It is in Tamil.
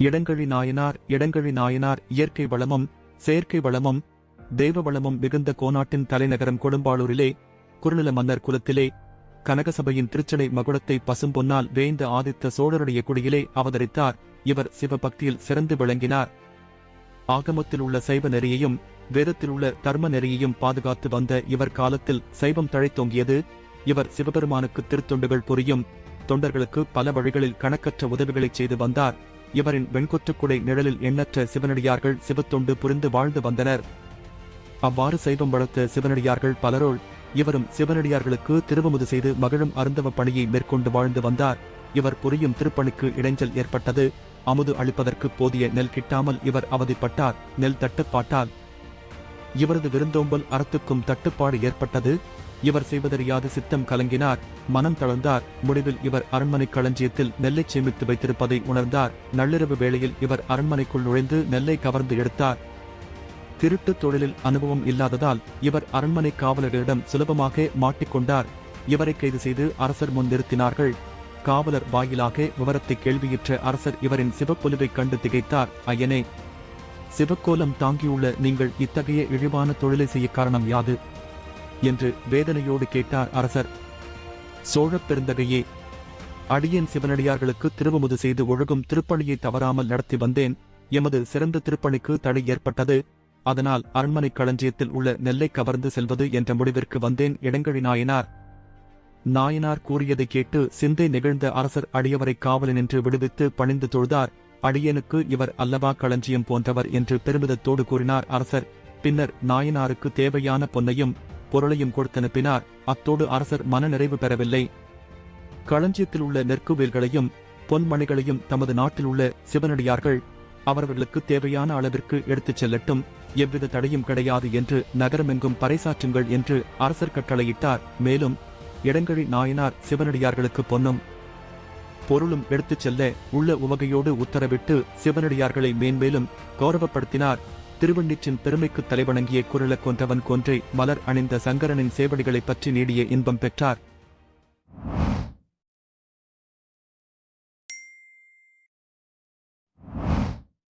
இடங்கழி நாயனார் இடங்கழி நாயனார் இயற்கை வளமும் செயற்கை வளமும் தெய்வ வளமும் மிகுந்த கோனாட்டின் தலைநகரம் கொடும்பாளூரிலே குறுநில மன்னர் குலத்திலே கனகசபையின் திருச்சடை மகுடத்தை பசும்பொன்னால் வேய்ந்த ஆதித்த சோழருடைய குடியிலே அவதரித்தார். இவர் சிவபக்தியில் சிறந்து விளங்கினார். ஆகமத்தில் உள்ள சைவ நெறியையும் வேதத்தில் உள்ள தர்ம நெறியையும் பாதுகாத்து வந்த இவர் காலத்தில் சைவம் தழைத்தோங்கியது இவர் சிவபெருமானுக்கு திருத்தொண்டுகள் புரியும் தொண்டர்களுக்கு பல வழிகளில் கணக்கற்ற உதவிகளைச் செய்து வந்தார். இவரின் வெண்கொற்றுக்குடை நிழலில் எண்ணற்ற சிவனடியார்கள் சிவத்தொண்டு புரிந்து வாழ்ந்து வந்தனர். அவ்வாறு சைவம் வளர்த்த சிவனடியார்கள் பலரோள் இவரும் சிவனடியார்களுக்கு திருவமுது செய்து மகிழும் அருந்தவ பணியை மேற்கொண்டு வாழ்ந்து வந்தார். இவர் புரியும் திருப்பணிக்கு இடைஞ்சல் ஏற்பட்டது. அமுது அளிப்பதற்கு போதிய நெல் கிட்டாமல் இவர் அவதிப்பட்டார். நெல் தட்டுப்பாட்டால் இவரது விருந்தோம்பல் அறத்துக்கும் தட்டுப்பாடு ஏற்பட்டது. இவர் செய்வதறியாது சித்தம் கலங்கினார். மனம் தளர்ந்தார். முடிவில் இவர் அரண்மனை களஞ்சியத்தில் நெல்லை சேமித்து வைத்திருப்பதை உணர்ந்தார். நள்ளிரவு வேளையில் இவர் அரண்மனைக்குள் நுழைந்து நெல்லை கவர்ந்து எடுத்தார். திருட்டு தொழிலில் அனுபவம் இல்லாததால் இவர் அரண்மனை காவலர்களிடம் சுலபமாக மாட்டிக்கொண்டார் இவரை கைது செய்து அரசர் முன் நிறுத்தினார்கள். காவலர் வாயிலாக விவரத்தை கேள்வியிற்ற அரசர் இவரின் சிவப்பொலிவைக் கண்டு திகைத்தார். ஐயனே சிவக்கோலம் தாங்கியுள்ள நீங்கள் இத்தகைய இழிவான தொழிலை செய்ய காரணம் யாது? என்று வேதனையோடு கேட்டார் அரசர். சோழப் பெருந்தகையே அடியேன் சிவனடியார்களுக்கு திருவமுது செய்து ஒழுகும் திருப்பணியை தவறாமல் நடத்தி வந்தேன். எமது சிறந்த திருப்பணிக்கு தடை ஏற்பட்டது. அதனால் அரண்மனை களஞ்சியத்தில் உள்ள நெல்லை கவர்ந்து செல்வது என்ற முடிவிற்கு வந்தேன் இடங்கழி நாயனார். நாயனார் கூறியதை கேட்டு சிந்தை நிகழ்ந்த அரசர் அடியவரை காவலில் நின்று விடுவித்து பணிந்து தொழுதார். அடியனுக்கு இவர் அல்லவா களஞ்சியம் போன்றவர் என்று பெருமிதத்தோடு கூறினார் அரசர். பின்னர் நாயனாருக்கு தேவையான பொன்னையும் பொருளையும் கொடுத்தனுப்பினார் அத்தோடு அரசர் மனநிறைவு பெறவில்லை. களஞ்சியத்தில் உள்ள நெற்குவேல்களையும் பொன்மணிகளையும் தமது நாட்டில் உள்ள சிவனடியார்கள் அவரவர்களுக்கு தேவையான அளவிற்கு எடுத்துச் செல்லட்டும். எவ்வித தடையும் கிடையாது என்று நகரமெங்கும் பறைசாற்றுங்கள் என்று அரசர் கட்டளையிட்டார். மேலும் இடங்கழி நாயனார் சிவனடியார்களுக்கு பொன்னும் பொருளும் எடுத்துச் செல்ல உள்ள உவகையோடு உத்தரவிட்டு சிவனடியார்களை மேன்மேலும் கௌரவப்படுத்தினார். திருவண்ணிற்றின் பெருமைக்கு தலைவணங்கிய குரல கொன்றவன் கொன்றை மலர் அணிந்த சங்கரனின் சேவடிகளைப் பற்றி நீடிய இன்பம் பெற்றார்.